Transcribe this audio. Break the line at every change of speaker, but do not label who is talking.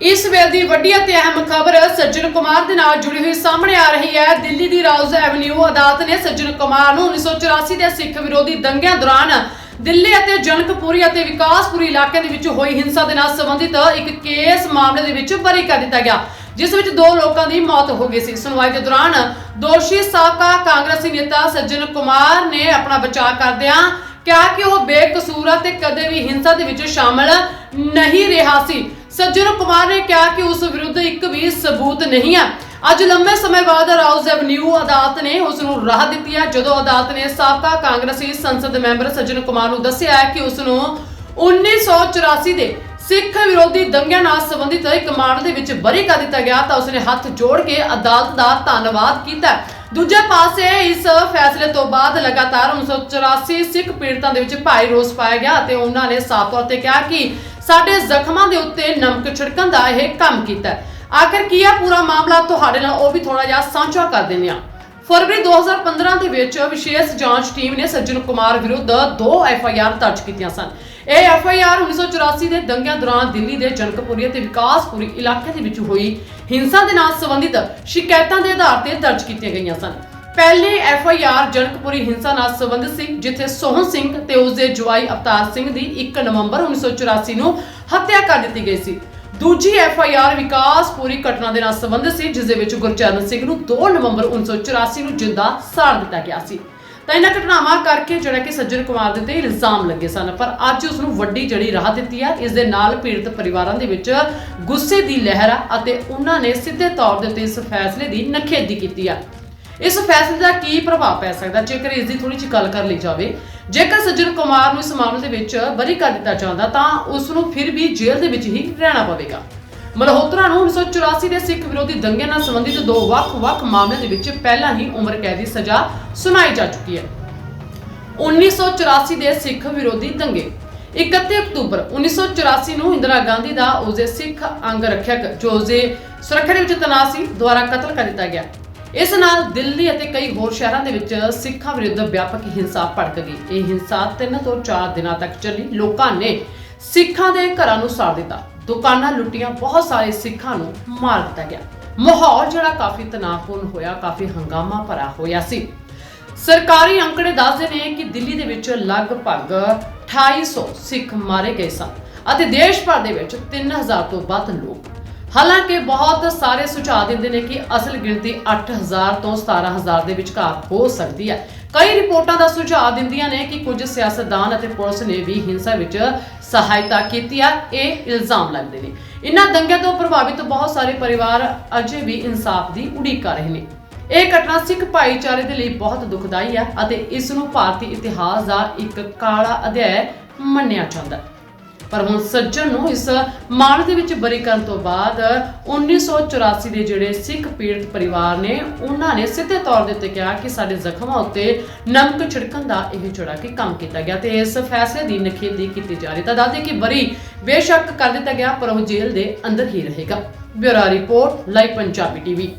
ਇਸ ਵੇਲੇ ਦੀ ਵੱਡੀ ਅਤੇ ਅਹਿਮ ਖਬਰ ਸੱਜਣ ਕੁਮਾਰ ਦੇ ਨਾਲ ਜੁੜੀ ਹੋਈ ਸਾਹਮਣੇ ਆ ਰਹੀ ਹੈ। ਦਿੱਲੀ ਦੀ ਰਾਉਜ਼ ਐਵਨਿਊ ਅਦਾਲਤ ਨੇ ਸੱਜਣ ਕੁਮਾਰ ਨੂੰ 1984 ਦੇ ਸਿੱਖ ਵਿਰੋਧੀ ਦੰਗਿਆਂ ਦੌਰਾਨ ਦਿੱਲੀ ਅਤੇ ਜਨਕਪੁਰੀ ਅਤੇ ਵਿਕਾਸਪੁਰੀ ਇਲਾਕੇ ਦੇ ਵਿੱਚ ਹੋਈ ਹਿੰਸਾ ਦੇ ਨਾਲ ਸੰਬੰਧਿਤ ਇੱਕ ਕੇਸ ਮਾਮਲੇ ਦੇ ਵਿੱਚ ਬਰੀ ਕਰ ਦਿੱਤਾ ਗਿਆ, ਜਿਸ ਵਿੱਚ ਦੋ ਲੋਕਾਂ ਦੀ ਮੌਤ ਹੋ ਗਈ ਸੀ। ਸੁਣਵਾਈ ਦੇ ਦੌਰਾਨ ਦੋਸ਼ੀ ਸਾਬਕਾ ਕਾਂਗਰਸੀ ਨੇਤਾ ਸੱਜਣ ਕੁਮਾਰ ਨੇ ਆਪਣਾ ਬਚਾਅ ਕਰਦਿਆਂ ਕਿਹਾ ਕਿ ਉਹ ਬੇਕਸੂਰ ਅਤੇ ਕਦੇ ਵੀ ਹਿੰਸਾ ਦੇ ਵਿੱਚ ਸ਼ਾਮਲ ਨਹੀਂ ਰਿਹਾ ਸੀ। ਸੱਜਣ ਕੁਮਾਰ ਨੇ ਕਿਹਾ ਕਿ ਉਸ ਵਿਰੁੱਧ ਇੱਕ ਵੀ ਸਬੂਤ ਨਹੀਂ ਹੈ ਅੱਜ ਲੰਬੇ ਸਮੇਂ ਬਾਅਦ ਰਾਉਜ਼ ਐਵਨਿਊ ਅਦਾਲਤ ਨੇ ਉਸ ਨੂੰ ਰਾਹ ਦਿੱਤੀ ਹੈ। ਜਦੋਂ ਅਦਾਲਤ ਨੇ ਸਾਬਕਾ ਕਾਂਗਰਸੀ ਸੰਸਦ ਮੈਂਬਰ ਸੱਜਣ ਕੁਮਾਰ ਨੂੰ ਦੱਸਿਆ ਹੈ ਕਿ ਉਸ ਨੂੰ 1984 ਦੇ ਸਿੱਖ ਵਿਰੋਧੀ ਦੰਗਿਆਂ ਨਾਲ ਸੰਬੰਧਿਤ ਇੱਕ ਮਾਮਲੇ ਦੇ ਵਿੱਚ ਬਰੀ ਕਰ ਦਿੱਤਾ ਗਿਆ ਤਾਂ ਉਸਨੇ ਹੱਥ ਜੋੜ ਕੇ ਅਦਾਲਤ ਦਾ ਧੰਨਵਾਦ ਕੀਤਾ। ਦੂਜੇ ਪਾਸੇ ਇਸ ਫੈਸਲੇ ਤੋਂ ਬਾਅਦ ਲਗਾਤਾਰ 1984 ਸਿੱਖ ਪੀੜਤਾਂ ਦੇ ਵਿੱਚ ਭਾਈ ਰੋਸ ਪਾਇਆ ਗਿਆ ਅਤੇ ਉਹਨਾਂ ਨੇ ਸਾਫ਼ ਤੌਰ ਤੇ ਕਿਹਾ ਕਿ ਸਾਡੇ ਜ਼ਖਮਾਂ ਦੇ ਉੱਤੇ ਨਮਕ ਛਿੜਕਣ ਦਾ ਇਹ ਕੰਮ ਕੀਤਾ ਹੈ। ਆਖਰ ਕੀ ਹੈ ਪੂਰਾ ਮਾਮਲਾ? ਤੁਹਾਡੇ ਨਾਲ ਉਹ ਵੀ ਥੋੜਾ ਜਿਹਾ ਸਾਂਝਾ ਕਰ ਦਿੰਦੇ ਹਾਂ। ਫਰਵਰੀ 2015 ਦੇ ਵਿੱਚ ਵਿਸ਼ੇਸ਼ ਜਾਂਚ ਟੀਮ ਨੇ ਸੱਜਣ ਕੁਮਾਰ ਵਿਰੁੱਧ ਦੋ ਐਫ ਆਈ ਆਰ ਦਰਜ ਕੀਤੀਆਂ ਸਨ। ਇਹ ਐਫ ਆਈ ਆਰ 1984 ਦੇ ਦੰਗਿਆਂ ਦੌਰਾਨ ਦਿੱਲੀ ਦੇ ਜਨਕਪੁਰੀ ਅਤੇ ਵਿਕਾਸਪੁਰੀ ਇਲਾਕੇ ਦੇ ਵਿੱਚ ਹੋਈ ਹਿੰਸਾ ਦੇ ਨਾਲ ਸੰਬੰਧਿਤ ਸ਼ਿਕਾਇਤਾਂ ਦੇ ਆਧਾਰ ਤੇ ਦਰਜ ਕੀਤੀਆਂ ਗਈਆਂ ਸਨ। ਪਹਿਲੀ ਐਫ ਆਈ ਆਰ ਜਨਕਪੁਰੀ ਹਿੰਸਾ ਨਾਲ ਸੰਬੰਧਿਤ ਸੀ, ਜਿੱਥੇ ਸੋਹਨ ਸਿੰਘ ਤੇ ਉਸ ਦੇ ਜਵਾਈ ਅਵਤਾਰ ਸਿੰਘ ਦੀ 1 ਨਵੰਬਰ 1984 ਨੂੰ ਹੱਤਿਆ ਕਰ ਦਿੱਤੀ ਗਈ ਸੀ। ਦੂਜੀ ਐਫ ਆਈ ਆਰ ਵਿਕਾਸਪੁਰੀ ਘਟਨਾ ਦੇ ਨਾਲ ਸੰਬੰਧਿਤ ਸੀ, ਜਿਸ ਦੇ ਵਿੱਚ ਗੁਰਚਰਨ ਸਿੰਘ ਨੂੰ 2 ਨਵੰਬਰ 1984 ਨੂੰ ਜਿੰਦਾ ਸਾੜ ਦਿੱਤਾ ਗਿਆ ਸੀ। ਤਾਂ ਇਹਨਾਂ ਘਟਨਾਵਾਂ ਕਰਕੇ ਜਿਹੜਾ ਕਿ ਸੱਜਣ ਕੁਮਾਰ ਦੇ ਤੇ ਇਲਜ਼ਾਮ ਲੱਗੇ ਸਨ, ਪਰ ਅੱਜ ਉਸ ਨੂੰ ਵੱਡੀ ਜੜੀ ਰਾਹ ਦਿੱਤੀ ਹੈ, ਇਸ ਦੇ ਨਾਲ ਪੀੜਤ ਪਰਿਵਾਰਾਂ ਦੇ ਵਿੱਚ ਗੁੱਸੇ ਦੀ ਲਹਿਰ ਆ ਅਤੇ ਉਹਨਾਂ ਨੇ ਸਿੱਧੇ ਤੌਰ ਦੇ ਉੱਤੇ ਇਸ ਫੈਸਲੇ ਦੀ ਨਖੇਦੀ ਕੀਤੀ ਆ। ਇਸ ਫੈਸਲੇ ਦਾ ਕੀ ਪ੍ਰਭਾਵ ਪੈ ਸਕਦਾ? ਜੇਕਰ ਇਸ ਦੀ ਥੋੜੀ ਜਿਹੀ ਗੱਲ ਕਰ ਲਈ ਜਾਵੇ, ਜੇਕਰ ਸੱਜਣ ਕੁਮਾਰ ਨੂੰ ਇਸ ਮਾਮਲੇ ਦੇ ਵਿੱਚ ਬਰੀ ਕਰ ਦਿੱਤਾ ਜਾਂਦਾ, ਤਾਂ ਉਸ ਨੂੰ ਫਿਰ ਵੀ ਜੇਲ੍ਹ ਦੇ ਵਿੱਚ ਹੀ ਰਹਿਣਾ ਪਵੇਗਾ। ਮਲਹੋਤਰਾ ਨੂੰ 1984 ਦੇ ਸਿੱਖ ਵਿਰੋਧੀ ਦੰਗਿਆਂ ਨਾਲ ਸੰਬੰਧਿਤ ਦੋ ਵੱਖ-ਵੱਖ ਮਾਮਲਿਆਂ ਦੇ ਵਿੱਚ ਪਹਿਲਾਂ ਹੀ ਉਮਰ ਕੈਦ ਦੀ ਸਜ਼ਾ ਸੁਣਾਈ ਜਾ ਚੁੱਕੀ ਹੈ। 1984 ਦੇ ਸਿੱਖ ਵਿਰੋਧੀ ਦੰਗੇ। 31 ਅਕਤੂਬਰ 1984 ਨੂੰ ਇੰਦਰਾ ਗਾਂਧੀ ਦਾ ਉਸਦੇ ਸਿੱਖ ਅੰਗ ਰੱਖਿਅਕ ਜੋ ਉਸਦੇ ਸੁਰੱਖਿਆ ਦੇ ਵਿੱਚ ਤਨਾਸੀ ਦੁਆਰਾ ਕਤਲ ਕਰ ਦਿੱਤਾ ਗਿਆ। ਇਸ ਨਾਲ ਦਿੱਲੀ ਅਤੇ ਕਈ ਹੋਰ ਸ਼ਹਿਰਾਂ ਦੇ ਵਿੱਚ ਸਿੱਖਾਂ ਵਿਰੁੱਧ ਵਿਆਪਕ ਹਿੰਸਾ ਭੜਕ ਗਈ। ਇਹ ਹਿੰਸਾ 3 ਤੋਂ 4 ਦਿਨਾਂ ਤੱਕ ਚੱਲੀ। ਲੋਕਾਂ ਨੇ ਸਿੱਖਾਂ ਦੇ ਘਰਾਂ ਨੂੰ ਸਾੜ ਦਿੱਤਾ। ਦੁਕਾਨਾਂ ਲੁੱਟੀਆਂ, ਬਹੁਤ ਸਾਰੇ ਸਿੱਖਾਂ ਨੂੰ ਮਾਰ ਦਿੱਤਾ ਗਿਆ। ਮਾਹੌਲ ਜਿਹੜਾ ਕਾਫੀ ਤਣਾਅਪੂਰਨ ਹੋਇਆ, ਕਾਫੀ ਹੰਗਾਮਾ ਭਰਾ ਹੋਇਆ ਸੀ। ਸਰਕਾਰੀ ਅੰਕੜੇ ਦੱਸਦੇ ਨੇ ਕਿ ਦਿੱਲੀ ਦੇ ਵਿੱਚ ਲਗਭਗ 2800 ਸਿੱਖ ਮਾਰੇ ਗਏ ਸਨ ਅਤੇ ਦੇਸ਼ ਭਰ ਦੇ ਵਿੱਚ 3000 ਤੋਂ ਵੱਧ ਲੋਕ ਹਾਲਾਂਕਿ ਬਹੁਤ ਸਾਰੇ ਸੁਝਾਅ ਦਿੰਦੇ ਨੇ ਕਿ ਅਸਲ ਗਿਣਤੀ 8000 ਤੋਂ 17000 ਦੇ ਵਿਚਕਾਰ ਹੋ ਸਕਦੀ ਹੈ। ਕਈ ਰਿਪੋਰਟਾਂ ਦਾ ਸੁਝਾਅ ਦਿੰਦੀਆਂ ਨੇ ਕਿ ਕੁਝ ਸਿਆਸਤਦਾਨ ਅਤੇ ਪੁਲਿਸ ਨੇ ਵੀ ਹਿੰਸਾ ਵਿੱਚ ਸਹਾਇਤਾ ਕੀਤੀ ਹੈ। ਇਹ ਇਲਜ਼ਾਮ ਲੱਗਦੇ ਨੇ। ਇਨ੍ਹਾਂ ਦੰਗਿਆਂ ਤੋਂ ਪ੍ਰਭਾਵਿਤ ਬਹੁਤ ਸਾਰੇ ਪਰਿਵਾਰ ਅਜੇ ਵੀ ਇਨਸਾਫ ਦੀ ਉਡੀਕ ਕਰ ਰਹੇ ਨੇ। ਇਹ ਘਟਨਾ ਸਿੱਖ ਭਾਈਚਾਰੇ ਦੇ ਲਈ ਬਹੁਤ ਦੁਖਦਾਈ ਹੈ ਅਤੇ ਇਸ ਨੂੰ ਭਾਰਤੀ ਇਤਿਹਾਸ ਦਾ ਇੱਕ ਕਾਲਾ ਅਧਿਆਇ ਮੰਨਿਆ ਜਾਂਦਾ ਹੈ। ਪਰ ਹੁਣ ਸੱਜਣ ਨੂੰ ਇਸ ਮਾਮਲੇ ਦੇ ਵਿੱਚ ਬਰੀ ਕਰਨ ਤੋਂ ਬਾਅਦ 1984 ਦੇ ਜਿਹੜੇ ਸਿੱਖ ਪੀੜਤ ਪਰਿਵਾਰ ਨੇ, ਉਹਨਾਂ ਨੇ ਸਿੱਧੇ ਤੌਰ ਦੇ ਉੱਤੇ ਕਿਹਾ ਕਿ ਸਾਡੇ ਜ਼ਖਮਾਂ ਉੱਤੇ ਨਮਕ ਛਿੜਕਣ ਦਾ ਇਹ ਜਿਹੜਾ ਕੇ ਕੰਮ ਕੀਤਾ ਗਿਆ ਤੇ ਇਸ ਫੈਸਲੇ ਦੀ ਨਖੇਦੀ ਕੀਤੀ ਜਾ ਰਹੀ। ਤਾਂ ਦੱਸਦੇ ਕਿ ਬਰੀ ਬੇਸ਼ੱਕ ਕਰ ਦਿੱਤਾ ਗਿਆ, ਪਰ ਉਹ ਜੇਲ੍ਹ ਦੇ ਅੰਦਰ ਹੀ ਰਹੇਗਾ। Bureau report, live Punjabi TV.